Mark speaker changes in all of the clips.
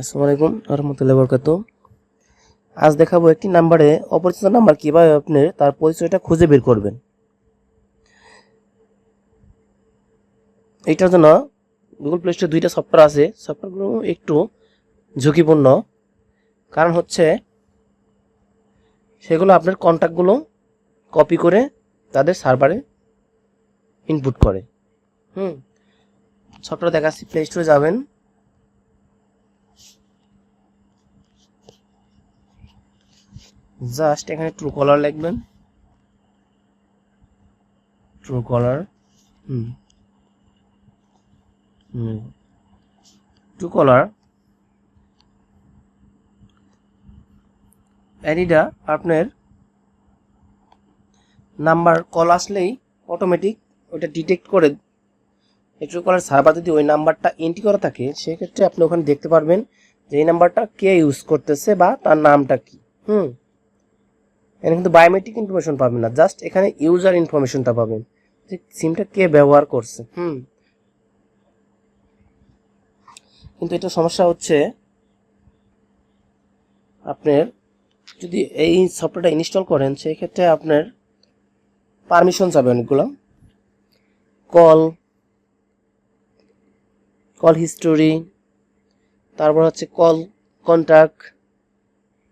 Speaker 1: আসসালামু আলাইকুম, রহমতুল্লাহ বরকাত আজ দেখাবো একটি নাম্বারে অপরিচিত নাম্বার, কীভাবে আপনি তার পরিচয়টা খুঁজে বের করবেন। এইটার জন্য গুগল প্লে স্টোরে দুইটা সফটওয়্যার আছে। সফটওয়্যারগুলো একটু ঝুঁকিপূর্ণ। কারণ হচ্ছে, সেগুলো আপনার কন্ট্যাক্টগুলো কপি করে তাদের সার্ভারে ইনপুট করে। হুম সফটওয়্যার দেখাচ্ছি প্লে স্টোরে যাবেন। জাস্ট এখানে ট্রু কলার লিখবেন। ট্রু কলার হুম। হুম। ট্রু কলার অ্যাডিডা আপনার নাম্বার কল আসলেই অটোমেটিক ওটা ডিটেক্ট করে ট্রু কলার সার্ভার যদি ওই নাম্বারটা এন্ট্রি করা থাকে, সেক্ষেত্রে আপনি ওখানে দেখতে পারবেন যে এই নাম্বারটা কে ইউজ করতেছে বা তার নামটা কি, হুম। এখানে কিন্তু বায়োমেট্রিক ইনফরমেশন পাবেন না জাস্ট এখানে ইউজার ইনফরমেশনটা পাবেন। যে সিমটা কে ব্যবহার করছে। হুম। কিন্তু এটা সমস্যা হচ্ছে, আপনার যদি এই সফটওয়্যারটা ইনস্টল করেন সেই ক্ষেত্রে আপনার পারমিশন যাবে অনেকগুলো। কল কল হিস্টোরি তারপর হচ্ছে কল কন্ট্যাক্ট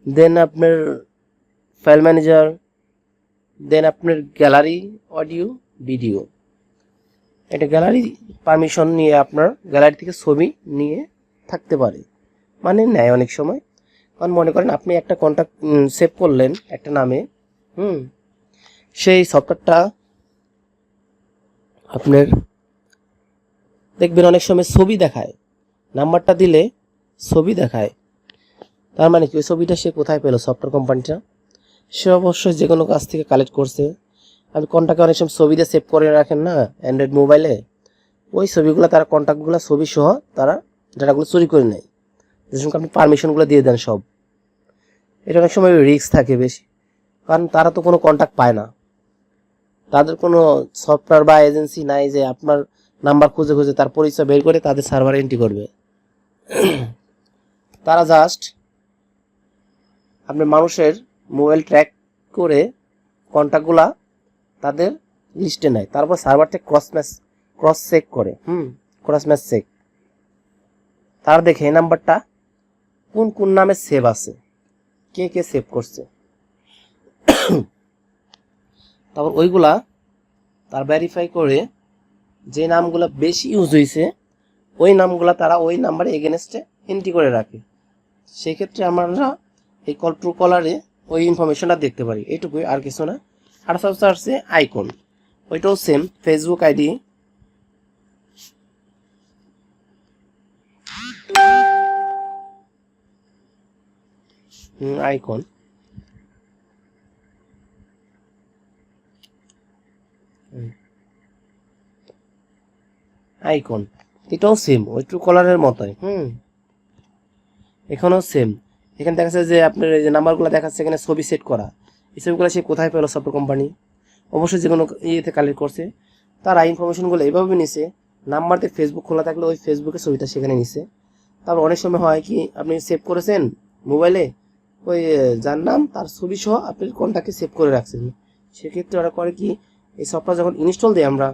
Speaker 1: দেন আপনার ফাইল ম্যানেজার, দেন আপনার গ্যালারি, অডিও, ভিডিও। এটা গ্যালারি পারমিশন নিয়ে আপনার গ্যালারি থেকে ছবি নিয়ে থাকতে পারে। মানে নেয় অনেক সময়। কারণ মনে করেন আপনি একটা কন্ট্যাক্ট সেভ করলেন একটা নামে, হুম, সেই সফটওয়্যারটা আপনার দেখবেন অনেক সময় ছবি দেখায়। নাম্বারটা দিলে ছবি দেখায়। তার মানে কি? ওই ছবিটা সে কোথায় পেল? সফটওয়্যার কোম্পানিটা সে অবশ্যই যে কোনো কাজ থেকে কালেক্ট করছে। আপনি কন্ট্যাক্টে অনেক সময় ছবিতে সেভ করে রাখেন না অ্যান্ড্রয়েড মোবাইলে ওই ছবিগুলো, তারা কন্ট্যাক্টগুলো ছবি সহ তারা ডাটাগুলো চুরি করে নেয়। যে সঙ্গে আপনি পারমিশনগুলো দিয়ে দেন সব। এটা অনেক সময় রিস্ক থাকে বেশি। কারণ তারা তো কোনো কন্ট্যাক্ট পায় না। তাদের কোনো সফটওয়্যার বা এজেন্সি নাই যে আপনার নাম্বার খুঁজে খুঁজে তার পরিচয় বের করে তাদের সার্ভার এন্ট্রি করবে। তারা জাস্ট আপনার মানুষের মোবাইল ট্র্যাক করে কন্ট্যাক্টগুলা তাদের লিস্টে নেয়। তারপর সার্ভারটা ক্রস ম্যাচ, ক্রস চেক করে। হুম, ক্রস ম্যাচ চেক। তারা দেখে এই নাম্বারটা কোন কোন নামে সেভ আছে, কে কে সেভ করছে। তারপর ওইগুলা তার ভেরিফাই করে যে নামগুলো বেশি ইউজ হয়েছে ওই নামগুলা তারা ওই নাম্বারে এগেনস্টে এন্ট্রি করে রাখে। সেক্ষেত্রে আমরা এই কল ট্রু কলারে ওই ইনফরমেশনটা দেখতে পারি। এইটুকুই, আর কিছু না। আর সব আসছে আইকন ওইটাও same Facebook ID icon icon এটাও সেম ওই ট্রু কলারের মতোই। হুম। এখানেও সেম এখানে দেখা যাচ্ছে যে আপনার এই যে নাম্বারগুলো দেখাচ্ছে এখানে ছবি সেট করা। এই ছবিগুলো সে কোথায় পেল সফটওয়্যার কোম্পানি অবশ্যই যে কোনো ইয়েতে কালেক্ট করছে। তারা ইনফরমেশনগুলো এইভাবে নিছে, নাম্বারতে ফেসবুক খোলা থাকলে ওই ফেসবুকের ছবিটা সেখানে নিছে। তারপর অনেক সময় হয় কি, আপনি সেভ করেছেন মোবাইলে ওই যার নাম, তার ছবি সহ আপনি কন্ট্যাক্টে সেভ করে রাখছেন। সেক্ষেত্রে ওরা করে কি, এই সফটওয়্যার যখন ইনস্টল দিই আমরা,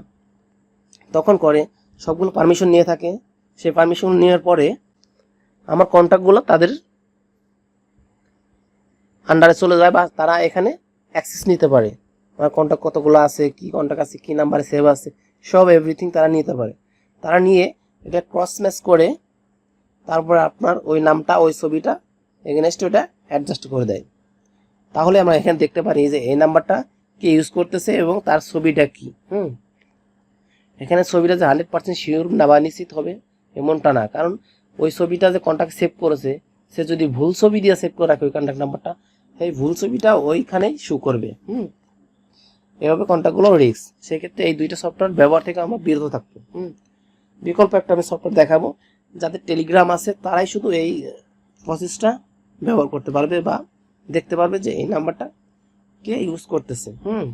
Speaker 1: তখন করে, সবগুলো পারমিশন নিয়ে থাকে। সেই পারমিশন নেওয়ার পরে, আমার কন্ট্যাক্টগুলো তাদের আন্ডারে চলে যায় বা তারা এখানে অ্যাক্সেস নিতে পারে। আমার কন্ট্যাক্ট কতগুলো আছে, কি কন্ট্যাক্ট আছে, কি নাম্বারে সেভ আছে, সব এভরিথিং তারা নিতে পারে। তারা নিয়ে এটা ক্রস ম্যাচ করে তারপরে আপনার ওই নামটা, ওই ছবিটা এগেনস্ট ওটা অ্যাডজাস্ট করে দেয়। তাহলে আমরা এখানে দেখতে পারি যে এই নাম্বারটা কে ইউজ করতেছে এবং তার ছবিটা কি। হুম। এখানে ছবিটা যে হান্ড্রেড পার্সেন্ট শিওর না বা নিশ্চিত হবে এমনটা না। কারণ ওই ছবিটা যে কন্ট্যাক্ট সেভ করেছে, সে যদি ভুল ছবি দিয়ে সেভ করে রাখে ওই কন্ট্যাক্ট নাম্বারটা সেই ভুল ছবিটা ওইখানেই শু করবে। হুম। এভাবে কন্ট্যাক্টগুলো রিস্ক সেক্ষেত্রে এই দুইটা সফটওয়্যার ব্যবহার থেকে আমরা বিরত থাকব। হুম। বিকল্প একটা আমি সফটওয়্যার দেখাবো যাদের টেলিগ্রাম আছে তারাই শুধু এই প্রসেসটা ব্যবহার করতে পারবে বা দেখতে পারবে যে এই নাম্বারটা কে ইউজ করতেছে। হুম।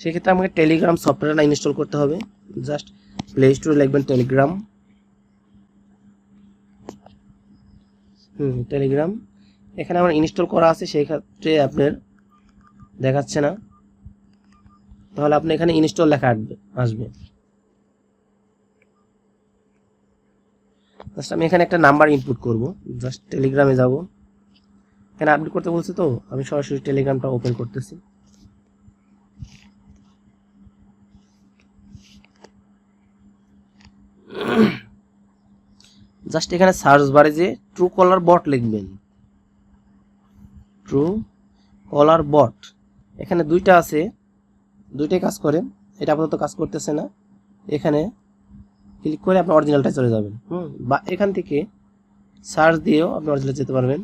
Speaker 1: সেক্ষেত্রে আমাকে টেলিগ্রাম সফটওয়্যারটা ইনস্টল করতে হবে। জাস্ট প্লে স্টোরে লিখবেন টেলিগ্রাম হুম টেলিগ্রাম এখানে আমার ইনস্টল করা আছে, সেই ক্ষেত্রে আপনার দেখাচ্ছে না। তাহলে আপনি এখানে ইনস্টল লেখা আসবে জাস্ট আমি এখানে একটা নাম্বার ইনপুট করব জাস্ট টেলিগ্রামে যাব। এখানে আপডেট করতে বলছে তো, আমি সরাসরি টেলিগ্রামটা ওপেন করতেছি। জাস্ট এখানে সার্চ বারে যে ট্রু কলার বট লিখবেন। ট্রু কলার বট এখানে দুইটা আছে, দুইটাই কাজ করে, এটা আপাতত কাজ করতেছে না। এখানে ক্লিক করে আপনি অরিজিনালটা চলে যাবেন। হুম, বা এখান থেকে সার্চ দিয়েও আপনি অরিজিনাল যেতে পারবেন।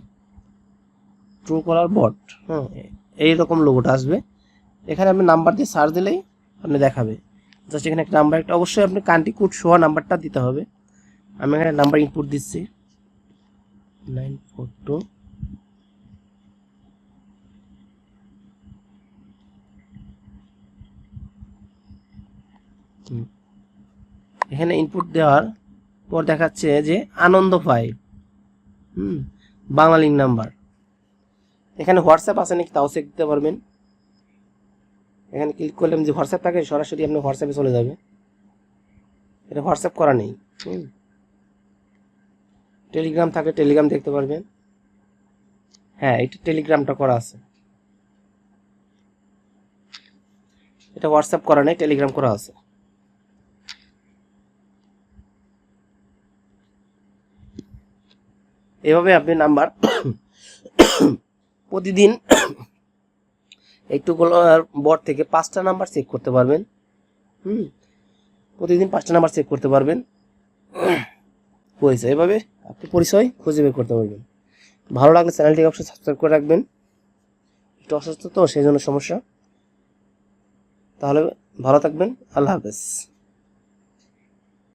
Speaker 1: ট্রু কলার বট হুম এইরকম লোগোটা আসবে। এখানে আপনি নাম্বার দিয়ে সার্চ দিলেই আপনি দেখাবে। জাস্ট এখানে একটা নাম্বার একটা অবশ্যই আপনি কান্ট্রি কোড সহ নাম্বারটা দিতে হবে। আমি এখানে নাম্বার ইনপুট দিচ্ছি। নাইন ফোর টু এখানে ইনপুট দেওয়ার পর দেখাচ্ছে যে আনন্দ ফাইভ হুম লিঙ্ক নাম্বার এখানে হোয়াটসঅ্যাপ আছে নাকি? তাও চেক দিতে পারবেন। এখানে ক্লিক করলাম যে হোয়াটসঅ্যাপ থাকে, সরাসরি আপনি হোয়াটসঅ্যাপে চলে যাবে। এটা হোয়াটসঅ্যাপ করা নেই। হুম টেলিগ্রাম থাকে টেলিগ্রাম দেখতে পারবেন। হ্যাঁ এটা টেলিগ্রামটা করা আছে। এটা হোয়াটসঅ্যাপ করা নেই টেলিগ্রাম করা আছে। এভাবে আপনি নাম্বার প্রতিদিন একটুগুলো বট থেকে পাঁচটা নাম্বার চেক করতে পারবেন। হুম? প্রতিদিন পাঁচটা নাম্বার চেক করতে পারবেন। পরিচয়, এভাবে আপনি পরিচয় খুঁজে বের করতে পারবেন। ভালো লাগলে চ্যানেলটি অবশ্যই সাবস্ক্রাইব করে রাখবেন। একটু অসুস্থ তো, সেই জন্য সমস্যা। তাহলে ভালো থাকবেন। আল্লাহ হাফেজ।